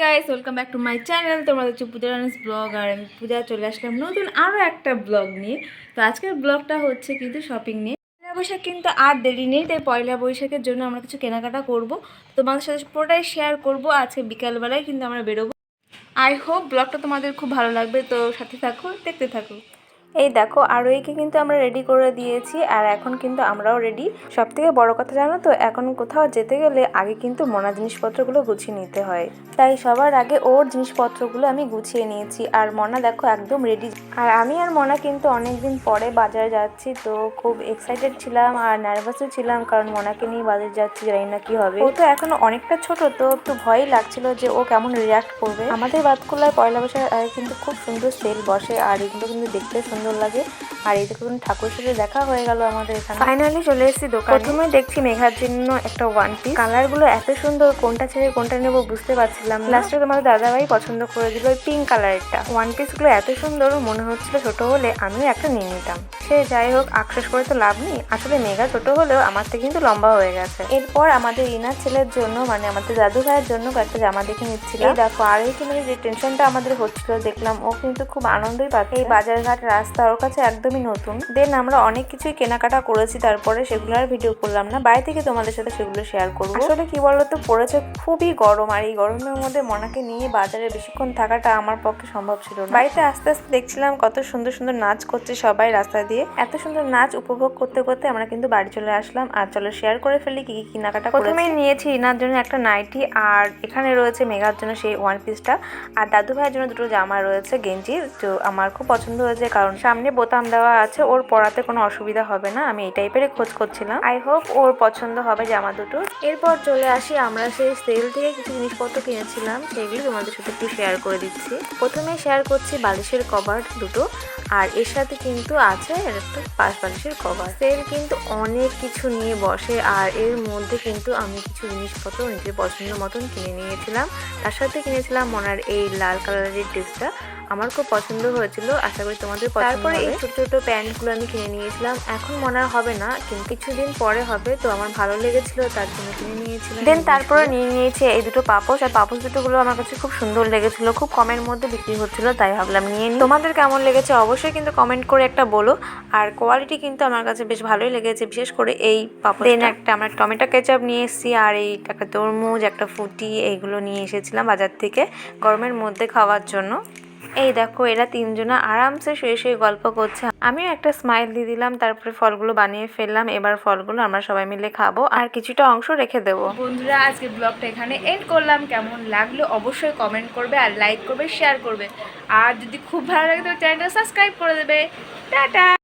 Guys welcome back to my channel তোমাদের হচ্ছে পূজা রানিস blog আর আমি পূজা চলে আসলাম নতুন আরও একটা ব্লগ নিয়ে। তো আজকের ব্লগটা হচ্ছে কিন্তু শপিং নিয়ে। পয়লা বৈশাখ কিন্তু আর দেরি নেই, তাই পয়লা বৈশাখের জন্য আমরা কিছু কেনাকাটা করব। তোমাদের সাথে পুরোটাই শেয়ার করব, আজকে বিকালবেলায় কিন্তু আমরা বেরোবো। আই হোপ ব্লগটা তোমাদের খুব ভালো লাগবে, তো সাথে থাকো, দেখতে থাকো। এই দেখো আরোইকে কিন্তু আমরা রেডি করে দিয়েছি আর এখন কিন্তু আমরাও রেডি সব থেকে বড় কথা জানো তো, এখন কোথাও যেতে গেলে আগে কিন্তু মনা জিনিসপত্রগুলো গুছিয়ে নিতে হয়। তাই সবার আগে ওর জিনিসপত্রগুলো আমি গুছিয়ে নিয়েছি আর মনা দেখো একদম রেডি আর আমি আর মনা কিন্তু অনেকদিন পরে বাজারে যাচ্ছি, তো খুব এক্সাইটেড ছিলাম আর নার্ভাসও ছিলাম কারণ মনাকে নিয়ে বাজারে যাচ্ছি, জানি না কি হবে। ও তো এখনও অনেকটা ছোট, তো একটু ভয়ই লাগছিল যে ও কেমন রিয়াক্ট করবে। আমাদের বাতকুলায় পয়লা বৈশাখ কিন্তু খুব সুন্দর সেল বসে আর এগুলো কিন্তু দেখতে সুন্দর লাগে। আর এই দেখুন ঠাকুর সাথে দেখা হয়ে গেল আমাদের এখানে। ফাইনালি চলে এসেছি দোকানে। প্রথমে দেখছি মেঘার জন্য একটা ওয়ান পিস কালারগুলো এত সুন্দর কোনটা ছেড়ে কোনটা নেব বুঝতে পারছিলাম লাস্টে তোমাদের দাদাভাই পছন্দ করে দিল ওই পিঙ্ক কালারটা ওয়ান পিসগুলো এত সুন্দর মনে হচ্ছিল ছোট হলে আমিও একটা নিয়ে নিতাম। সে যাই হোক আফসোস করে তো লাভ নেই। আসলে মেঘা ছোট হলেও আমার থেকে কিন্তু লম্বা হয়ে গেছে। এরপর আমাদের রিনার ছেলের জন্য মানে আমাদের দাদু ভাইয়ের জন্য কয়েকটা জামা দেখে নিচ্ছিলাম। এই দেখো আর এইখানে যে টেনশনটা আমাদের হচ্ছিল দেখলাম ও কিন্তু খুব আনন্দই পাচ্ছে। এই বাজারঘাট রাস্তা ওর কাছে একদমই নতুন। দেন আমরা অনেক কিছুই কেনাকাটা করেছি, তারপরে সেগুলো আর ভিডিও করলাম না। বাড়ি থেকে তোমাদের সাথে সেগুলো শেয়ার করব। আসলে কি বলতো, পড়েছে খুবই গরম। আর এই গরমের মধ্যে মনাকে নিয়ে বাজারে বেশিক্ষণ থাকাটা আমার পক্ষে সম্ভব ছিল না। বাড়িতে আস্তে আস্তে দেখছিলাম কত সুন্দর সুন্দর নাচ করছে সবাই রাস্তা দিয়ে। এত সুন্দর নাচ উপভোগ করতে করতে আমরা কিন্তু বাড়ি চলে আসলাম। আর চলো শেয়ার করে ফেলি কি কি কেনাকাটা প্রথমেই নিয়েছি ইনার জন্য একটা নাইটি, আর এখানে রয়েছে মেঘার জন্য সেই ওয়ান পিসটা আর দাদু ভাইয়ের জন্য দুটো জামা রয়েছে, গেঞ্জি। তো আমার খুব পছন্দ হয়েছে, কারণ সামনে বোতাম দেওয়া আছে, ওর পরাতে কোনো অসুবিধা হবে না, আমি এই টাইপেরই খোঁজ করছিলাম। আই হোপ ওর পছন্দ হবে জামা দুটো এরপর চলে আসি আমরা সেই সেল থেকে কিছু জিনিসপত্র কিনেছিলাম, সেগুলি তোমাদের সাথে একটু শেয়ার করে দিচ্ছি। প্রথমে শেয়ার করছি বালিশের কভার দুটো, আর এর সাথে কিন্তু আছে একটা পাশ বালিশের কভার সেল কিন্তু অনেক কিছু নিয়ে বসে, আর এর মধ্যে কিন্তু আমি কিছু জিনিসপত্র নিজের পছন্দ মতন কিনে নিয়েছিলাম। তার সাথে কিনেছিলাম মনার এই লাল কালারের ড্রেসটা আমার খুব পছন্দ হয়েছিল আশা করি তোমাদের তারপরে এই ছোট ছোট প্যান্টগুলো আমি কিনে নিয়েছিলাম। এখন মনে হবে না কিন্তু কিছুদিন পরে হবে তো আমার ভালো লেগেছিল তার জন্য কিনে নিয়েছিলাম। দেন তারপরে নিয়ে নিয়েছি এই দুটো পাপোশ আর পাপোশ দুটোগুলো আমার কাছে খুব সুন্দর লেগেছিল খুব কমের মধ্যে বিক্রি হচ্ছিল তাই ভাবলাম নিয়ে নিই। তোমাদের কেমন লেগেছে অবশ্যই কিন্তু কমেন্ট করে একটা বলো আর কোয়ালিটি কিন্তু আমার কাছে বেশ ভালোই লেগেছে বিশেষ করে এই পাপোশ দেন একটা আমরা টমেটো কেচাপ নিয়ে এসেছি আর এই একটা তরমুজ একটা ফুটি এইগুলো নিয়ে এসেছিলাম বাজার থেকে গরমের মধ্যে খাওয়ার জন্য। এই দেখো, এরা তিনজনা আরামসে শুয়ে শুয়ে গল্প করছে। আমিও একটা স্মাইল দিয়ে দিলাম, তারপরে ফলগুলো বানিয়ে ফেললাম। এবার ফলগুলো আমরা সবাই মিলে খাব। আর কিছুটা অংশ রেখে দেবো। বন্ধুরা, আজকে ব্লগটা এখানে এন্ড করলাম। কেমন লাগল অবশ্যই কমেন্ট করবে আর লাইক করবে শেয়ার করবে। আর যদি খুব ভালো লাগে তো চ্যানেলটা সাবস্ক্রাইব করে দেবে। টাটা!